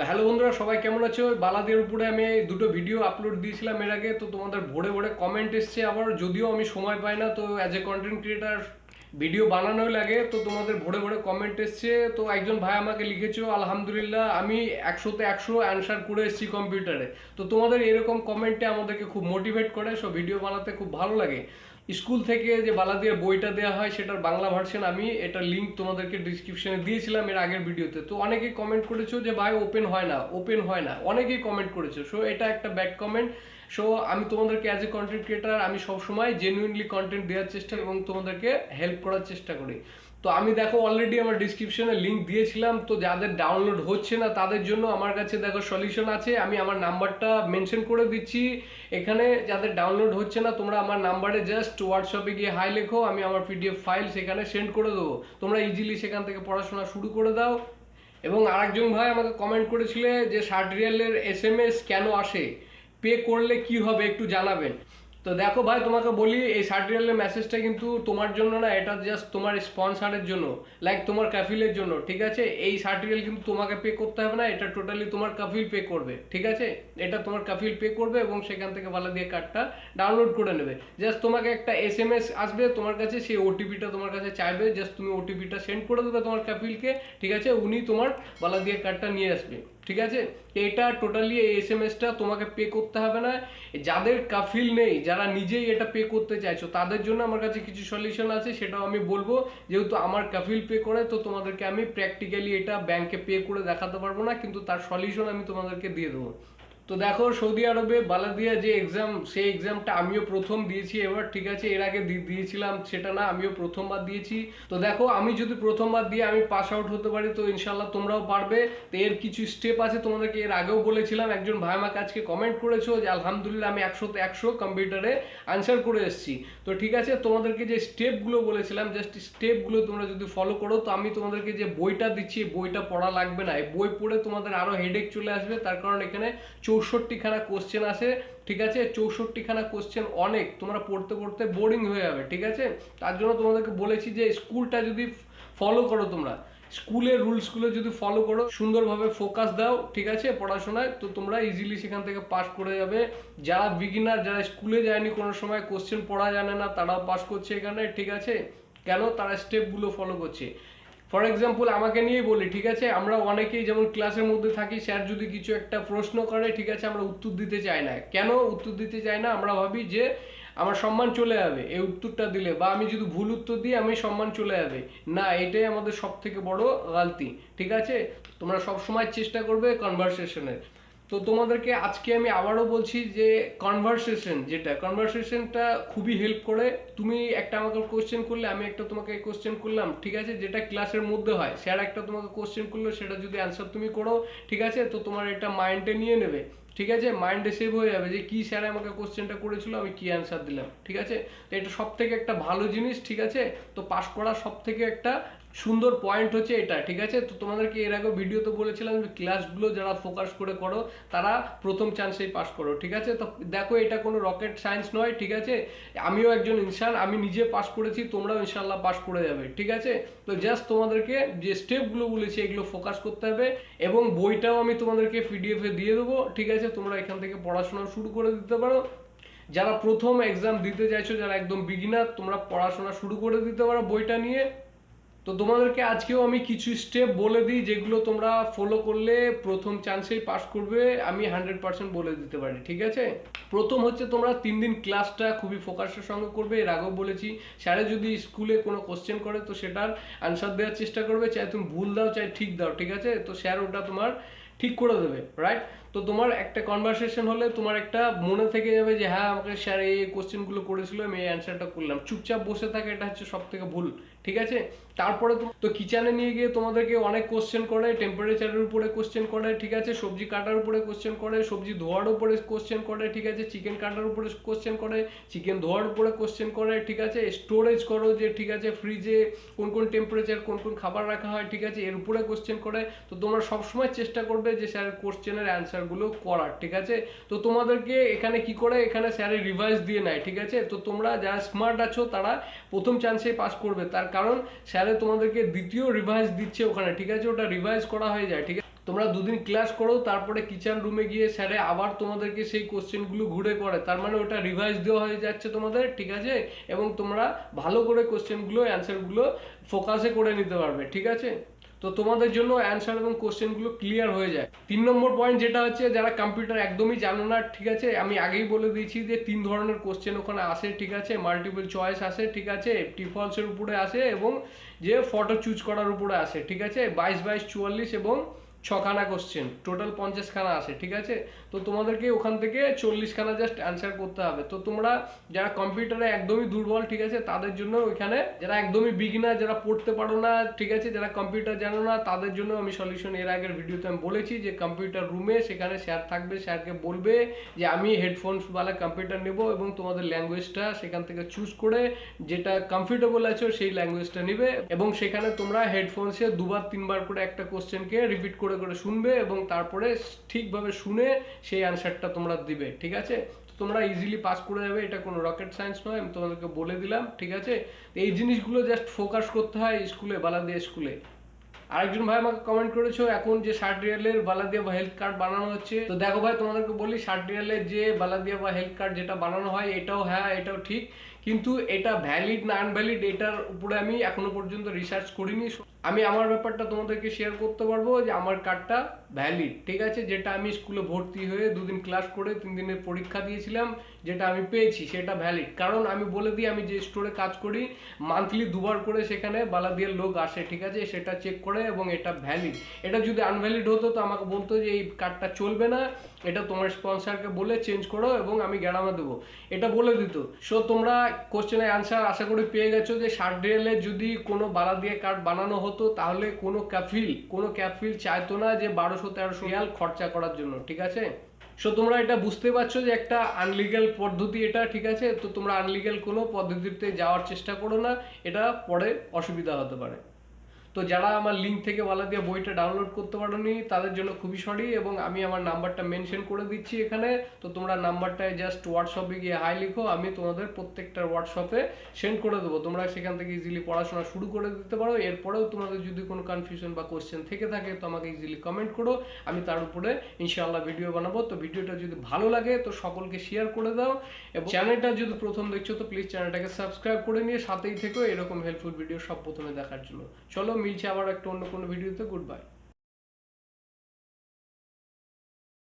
তো হ্যালো বন্ধুরা, সবাই কেমন আছো? বালাদের উপরে আমি দুটো ভিডিও আপলোড দিয়েছিলাম এর আগে, তো তোমাদের ভোরে ভোরে কমেন্ট এসছে আবার, যদিও আমি সময় পাই না, তো as a content creator video বানানোই লাগে, তো তোমাদের ভোরে ভোরে কমেন্ট এসছে, তো একজন ভাই আমাকে লিখেছো, আলহামদুলিল্লাহ, আমি একশোতে একশো অ্যান্সার করে এসেছি কম্পিউটারে তো তোমাদের এরকম কমেন্টে আমাদেরকে খুব মোটিভেট করে সো ভিডিও বানাতে খুব ভালো লাগে। স্কুল থেকে যে বালা দিয়ে বইটা দেওয়া হয়, সেটার বাংলা ভার্সন আমি এটা লিঙ্ক তোমাদেরকে ডিসক্রিপশনে দিয়েছিলাম এর আগের ভিডিওতে তো অনেকেই কমেন্ট করেছ যে, ভাই ওপেন হয় না ওপেন হয় না। অনেকেই কমেন্ট করেছ। সো এটা একটা ব্যাড কমেন্ট সো আমি তোমাদেরকে অ্যাজ এ কন্টেন্ট ক্রিয়েটার আমি সবসময় জেনুইনলি কন্টেন্ট দেওয়ার চেষ্টা এবং তোমাদেরকে হেল্প করার চেষ্টা করি। তো আমি দেখো অলরেডি আমার ডিসক্রিপশনে লিঙ্ক দিয়েছিলাম, তো যাদের ডাউনলোড হচ্ছে না তাদের জন্য আমার কাছে দেখো সলিউশন আছে। আমি আমার নাম্বারটা মেনশন করে দিচ্ছি। এখানে যাদের ডাউনলোড হচ্ছে না, তোমরা আমার নাম্বারে জাস্ট হোয়াটসঅ্যাপে গিয়ে হাই লেখো, আমি আমার পিডিএফ ফাইল সেখানে সেন্ড করে দেবো। তোমরা ইজিলি সেখান থেকে পড়াশোনা শুরু করে দাও। এবং আরেকজন ভাই আমাকে কমেন্ট করেছিলে যে ষাট রিয়ালের এস এম এস কেন আসে? পে করলে কি হবে একটু জানাবেন। তো দেখো ভাই, তোমাকে বলি, এই সার্টিফিকেটের মেসেজটা কিন্তু তোমার জন্য না, এটা জাস্ট তোমার স্পন্সারের জন্য লাইক তোমার কাফিলের জন্য, ঠিক আছে? এই সার্টিফিকেট কিন্তু তোমাকে পে করতে হবে না, এটা টোটালি তোমার কাফিল পে করবে, ঠিক আছে? এটা তোমার কাফিল পে করবে এবং সেখান থেকে ভালো দিয়ে কার্ডটা ডাউনলোড করে নেবে। জাস্ট তোমাকে একটা এস এম এস আসবে তোমার কাছে, সেই ওটিপিটা তোমার কাছে চাইবে জাস্ট তুমি ওটিপিটা সেন্ড করে দেবে তোমার কাফিলকে ঠিক আছে? উনি তোমার বালা দিয়ে কার্ডটা নিয়ে আসবে। ঠিক আছে? এটা টোটালি এই এস এম এসটা তোমাকে পে করতে হবে না। যাদের কাফিল নেই, যারা নিজেই এটা পে করতে চাইছো, তাদের জন্য আমার কাছে কিছু সলিউশন আছে, সেটাও আমি বলব। যেহেতু আমার কাফিল পে করে, তো তোমাদেরকে আমি প্র্যাকটিক্যালি এটা ব্যাংকে পে করে দেখাতে পারব না, কিন্তু তার সলিউশন আমি তোমাদেরকে দিয়ে দেবো। তো দেখো সৌদি আরবে বালাদিয়া যে এক্সাম সেই এক্সামটা আমিও প্রথম দিয়েছি। এবার ঠিক আছে, এর আগে দিয়েছিলাম, সেটা না, আমিও প্রথমবার দিয়েছি। তো দেখো, আমি যদি প্রথমবার দিয়ে আমি পাস আউট হতে পারি, তো ইনশাল্লাহ তোমরাও পারবে। তো এর কিছু স্টেপ আছে, তোমাদেরকে এর আগেও বলেছিলাম। একজন ভাই আমাকে আজকে কমেন্ট করেছ যে, আলহামদুলিল্লাহ, আমি একশোতে একশো কম্পিউটারে আনসার করে এসেছি। তো ঠিক আছে, তোমাদেরকে যে স্টেপগুলো বলেছিলাম জাস্ট স্টেপগুলো তোমরা যদি ফলো করো, তো আমি তোমাদেরকে যে বইটা দিচ্ছি বইটা পড়া লাগবে না। বই পড়ে তোমাদের আরও হেডেক চলে আসবে, তার কারণ এখানে চৌষট্টিখানা কোশ্চেন আছে ঠিক আছে? চৌষট্টিখানা কোশ্চেন অনেক, তোমরা পড়তে পড়তে বোরিং হয়ে যাবে, ঠিক আছে? তার জন্য তোমাদেরকে বলেছি যে স্কুলটা যদি ফলো করো তোমরা স্কুলের রুলসগুলো যদি ফলো করো, সুন্দরভাবে ফোকাস দাও, ঠিক আছে? পড়াশোনায়, তো তোমরা ইজিলি সেখান থেকে পাস করে যাবে। যারা বিগিনার যারা স্কুলে যায়নি কোনো সময় কোশ্চেন পড়া জানে না, তারাও পাস করছে এখানে, ঠিক আছে? কেন? তারা স্টেপগুলো ফলো করছে। ফর এক্সাম্পল আমাকে নিয়েই বলি, ঠিক আছে? আমরা অনেকেই যেমন ক্লাসের মধ্যে থাকি স্যার যদি কিছু একটা প্রশ্ন করে, ঠিক আছে, আমরা উত্তর দিতে চাই না। কেন উত্তর দিতে চাই না? আমরা ভাবি যে আমার সম্মান চলে যাবে, এই উত্তরটা দিলে। বা আমি যদি ভুল উত্তর দিই, আমি সম্মান চলে যাবে। না, এটাই আমাদের সব থেকে বড় গালতি, ঠিক আছে? তোমরা সব সময় চেষ্টা করবে কনভারসেশনের তো তোমাদেরকে আজকে আমি আবারও বলছি যে কনভারসেশন যেটা কনভারসেশনটা খুবই হেল্প করে। তুমি একটা আমাকে কোশ্চেন করলে, আমি একটা তোমাকে কোশ্চেন করলাম, ঠিক আছে? যেটা ক্লাসের মধ্যে হয় স্যার একটা তোমাকে কোশ্চেন করল, সেটা যদি অ্যান্সার তুমি করো, ঠিক আছে? তো তোমার এটা মাইন্ডে নিয়ে নেবে, ঠিক আছে? মাইন্ডে সেভ হয়ে যাবে যে কি স্যার আমাকে কোশ্চেনটা করেছিল, আমি কি অ্যান্সার দিলাম, ঠিক আছে? তো এটা সব থেকে একটা ভালো জিনিস, ঠিক আছে? তো পাস করার সব থেকে একটা সুন্দর পয়েন্ট হচ্ছে এটা, ঠিক আছে? তো তোমাদেরকে এর আগে ভিডিওতে বলেছিলাম যে ক্লাসগুলো যারা ফোকাস করে করো, তারা প্রথম চান্সেই পাস করো, ঠিক আছে? তো দেখো এটা কোনো রকেট সায়েন্স নয়, ঠিক আছে? আমিও একজন ইনসান, আমি নিজে পাস করেছি, তোমরাও ইনশাল্লাহ পাস করে যাবে, ঠিক আছে? তো জাস্ট তোমাদেরকে যে স্টেপগুলো বলেছি, এগুলো ফোকাস করতে হবে এবং বইটাও আমি তোমাদেরকে পিডিএফে দিয়ে দেবো, ঠিক আছে? তোমরা এখান থেকে পড়াশোনা শুরু করে দিতে পারো। যারা প্রথম এক্সাম দিতে চাইছো, যারা একদম বিগিনার তোমরা পড়াশোনা শুরু করে দিতে পারো বইটা নিয়ে। তো তোমাদেরকে আজকেও আমি কিছু স্টেপ বলে দিই যেগুলো তোমরা ফলো করলে প্রথম চান্সেই পাস করবে, আমি হান্ড্রেড পার্সেন্ট বলে দিতে পারি, ঠিক আছে? প্রথম হচ্ছে তোমরা তিন দিন ক্লাসটা খুবই ফোকাসের সঙ্গে করবে, এর আগেও বলেছি স্যারে যদি স্কুলে কোনো কোশ্চেন করে, তো সেটার আনসার দেওয়ার চেষ্টা করবে, চাই তুমি ভুল দাও, চাই ঠিক দাও, ঠিক আছে? তো স্যার ওটা তোমার ঠিক করে দেবে রাইট তো তোমার একটা কনভারসেশন হলে তোমার একটা মনে থেকে যাবে যে হ্যাঁ আমাকে স্যার এই কোশ্চেনগুলো করেছিল, আমি এই অ্যান্সারটা করলাম। চুপচাপ বসে থাকে এটা হচ্ছে সব থেকে ভুল, ঠিক আছে? তারপরে তো- কিচেনে নিয়ে গিয়ে তোমাদেরকে অনেক কোশ্চেন করে টেম্পারেচারের উপরে কোশ্চেন করে ঠিক আছে? সবজি কাটার উপরে কোশ্চেন করে সবজি ধোয়ার উপরে কোশ্চেন করে ঠিক আছে? চিকেন কাটার উপরে কোশ্চেন করে চিকেন ধোয়ার উপরে কোশ্চেন করে ঠিক আছে? স্টোরেজ করো যে, ঠিক আছে? ফ্রিজে কোন কোন টেম্পারেচার কোন কোন খাবার রাখা হয়, ঠিক আছে? এর উপরে কোশ্চেন করে তো তোমরা সবসময় চেষ্টা করবে যে স্যার কোশ্চেনের অ্যান্সারগুলো করার, ঠিক আছে? তো তোমাদেরকে এখানে কি করে, এখানে স্যারে রিভাইজ দিয়ে নেয়, ঠিক আছে? তো তোমরা যারা স্মার্ট আছো, তারা প্রথম চান্সে পাস করবে। তার কারণ, স্যারে তোমাদেরকে দ্বিতীয় রিভাইজ দিচ্ছে ওখানে, ঠিক আছে? ওটা রিভাইজ করা হয়ে যায়, ঠিক আছে? তোমরা দুদিন ক্লাস করো, তারপরে কিচেন রুমে গিয়ে স্যারে আবার তোমাদেরকে সেই কোশ্চেনগুলো ঘুরে করে। তার মানে ওটা রিভাইজ দেওয়া হয়ে যাচ্ছে তোমাদের, ঠিক আছে? এবং তোমরা ভালো করে কোশ্চেনগুলো অ্যান্সারগুলো ফোকাসে করে নিতে পারবে, ঠিক আছে? তো তোমাদের জন্য অ্যান্সার এবং কোশ্চেনগুলো ক্লিয়ার হয়ে যায়। তিন নম্বর পয়েন্ট যেটা হচ্ছে, যারা কম্পিউটার একদমই জানো না, ঠিক আছে? আমি আগেই বলে দিয়েছি যে তিন ধরনের কোশ্চেন ওখানে আসে, ঠিক আছে? মাল্টিপল চয়েস আসে, ঠিক আছে? টিফলসের উপরে আসে এবং যে ফটো চুজ করার উপরে আসে, ঠিক আছে? বাইশ বাইশ চুয়াল্লিশ এবং ছখানা কোশ্চেন টোটাল পঞ্চাশখানা আসে ঠিক আছে? তো তোমাদেরকে ওখান থেকে চল্লিশখানা জাস্ট অ্যান্সার করতে হবে। তো তোমরা যারা কম্পিউটারে একদমই দুর্বল, ঠিক আছে? তাদের জন্য ওইখানে যারা একদমই বিগিনার যারা পড়তে পারো না, ঠিক আছে? যারা কম্পিউটার জানো না, তাদের জন্য আমি সলিউশন এর আগের ভিডিওতে আমি বলেছি যে কম্পিউটার রুমে সেখানে স্যার থাকবে, স্যারকে বলবে যে আমি হেডফোনস বালা কম্পিউটার নেব এবং তোমাদের ল্যাঙ্গুয়েজটা সেখান থেকে চুজ করে যেটা কমফর্টেবল আছো সেই ল্যাঙ্গুয়েজটা নেবে এবং সেখানে তোমরা হেডফোনসে দুবার, তিনবার করে একটা কোশ্চেনকে রিপিট করে করে করে শুনবে এবং তারপরে ঠিকভাবে শুনে সেই অ্যান্সারটা তোমরা দিবে, ঠিক আছে? তোমরা ইজিলি পাস করে যাবে, এটা কোনো রকেট সায়েন্স নয়, আমি তোমাদেরকে বলে দিলাম, ঠিক আছে? এই জিনিসগুলো জাস্ট ফোকাস করতে হয় স্কুলে বালাদিয়া স্কুলে আরেকজন ভাই আমাকে কমেন্ট করেছ, এখন যে ষাট রিয়ালের বালাদিয়া বা হেলথ কার্ড বানানো হচ্ছে, তো দেখো ভাই, তোমাদেরকে বলি ষাট রিয়ালের যে বালাদিয়া বা হেলথ কার্ড যেটা বানানো হয়, এটাও হ্যাঁ এটাও ঠিক। কিন্তু এটা ভ্যালিড না আনভ্যালিড এটার উপরে আমি এখনও পর্যন্ত রিসার্চ করিনি। আমি আমার ব্যাপারটা তোমাদেরকে শেয়ার করতে পারব যে আমার কার্ডটা ভ্যালিড ঠিক আছে? যেটা আমি স্কুলে ভর্তি হয়ে দুদিন ক্লাস করে তিন দিনের পরীক্ষা দিয়েছিলাম, যেটা আমি পেয়েছি, সেটা ভ্যালিড কারণ আমি বলে দিই, আমি যে স্টোরে কাজ করি মান্থলি দুবার করে সেখানে বালাদিয়ার লোক আসে, ঠিক আছে? সেটা চেক করে এবং এটা ভ্যালিড এটা যদি আনভ্যালিড হতো, তো আমাকে বলতো যে এই কার্ডটা চলবে না, এটা তোমার স্পন্সারকে বলে চেঞ্জ করো এবং আমি গ্যারামা দেবো। এটা বলে দিত। সো তোমরা কোশ্চেনের অ্যান্সার আশা করি পেয়ে গেছো যে রিয়েলে যদি কোনো বালাদিয়া কার্ড বানানো হতো, তাহলে কোনো ক্যাফিল কোনো ক্যাফিল চাইতো না যে বারোশো, তেরোশো রিয়াল খরচা করার জন্য, ঠিক আছে? সো তোমরা এটা বুঝতে পারছ যে একটা আনলিগাল পদ্ধতি এটা, ঠিক আছে? তো তোমরা আনলিগাল কোনো পদ্ধতিতে যাওয়ার চেষ্টা করো না, এটা পরে অসুবিধা হতে পারে। তো যারা আমার লিঙ্ক থেকে বলা দিয়ে বইটা ডাউনলোড করতে পারোনি, তাদের জন্য খুবই সরি এবং আমি আমার নাম্বারটা মেনশন করে দিচ্ছি এখানে। তো তোমরা নাম্বারটায় জাস্ট হোয়াটসঅ্যাপে গিয়ে হাই লিখো, আমি তোমাদের প্রত্যেকটা হোয়াটসঅ্যাপে সেন্ড করে দেবো। তোমরা সেখান থেকে ইজিলি পড়াশোনা শুরু করে দিতে পারো। এরপরেও তোমাদের যদি কোনো কনফিউশন বা কোশ্চেন থেকে থাকে, তো আমাকে ইজিলি কমেন্ট করো। আমি তার উপরে ইনশাআল্লাহ ভিডিও বানাবো। তো ভিডিওটা যদি ভালো লাগে, তো সকলকে শেয়ার করে দাও। এবং চ্যানেলটা যদি প্রথম দেখছ, তো প্লিজ চ্যানেলটাকে সাবস্ক্রাইব করে নিয়ে সাথেই থেকো। এরকম হেল্পফুল ভিডিও সব প্রথমে দেখার জন্য। চলো মিলছে আবার একটা অন্য কোনো ভিডিওতে গুড বাই